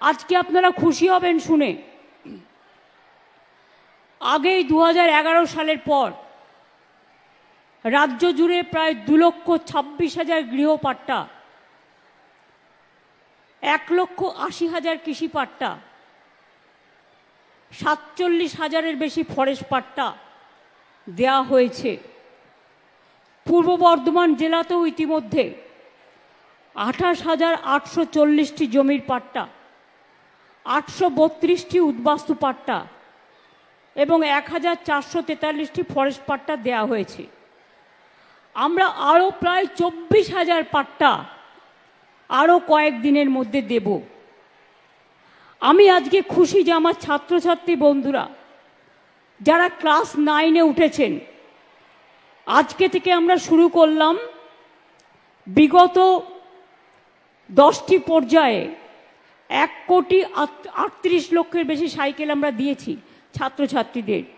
আজকে আপনারা খুশি হবেন শুনে। আগেই দু হাজার এগারো সালের পর রাজ্য জুড়ে প্রায় দু লক্ষ ছাব্বিশ হাজার গৃহপাট্টা, এক লক্ষ আশি হাজার কৃষি পাট্টা সাতচল্লিশ হাজারের বেশি ফরেস্ট পাট্টা দেয়া হয়েছে। পূর্ব বর্ধমান জেলাতেও ইতিমধ্যে আঠাশ হাজার আটশো চল্লিশটি জমির পাট্টা আটশো বত্রিশটি উদ্বাস্তু পাট্টা এবং এক হাজার চারশো তেতাল্লিশটি ফরেস্ট পাট্টা দেয়া হয়েছে। আমরা আরও প্রায় চব্বিশ হাজার পাট্টা আরও কয়েক দিনের মধ্যে দেব। আমি আজকে খুশি যে আমার ছাত্রছাত্রী বন্ধুরা, যারা ক্লাস নাইনে উঠেছেন, আজকে থেকে আমরা শুরু করলাম বিগত দশটি পর্যায়ে এক কোটি আট- আটত্রিশ লক্ষের বেশি সাইকেল আমরা দিয়েছি ছাত্রছাত্রীদের।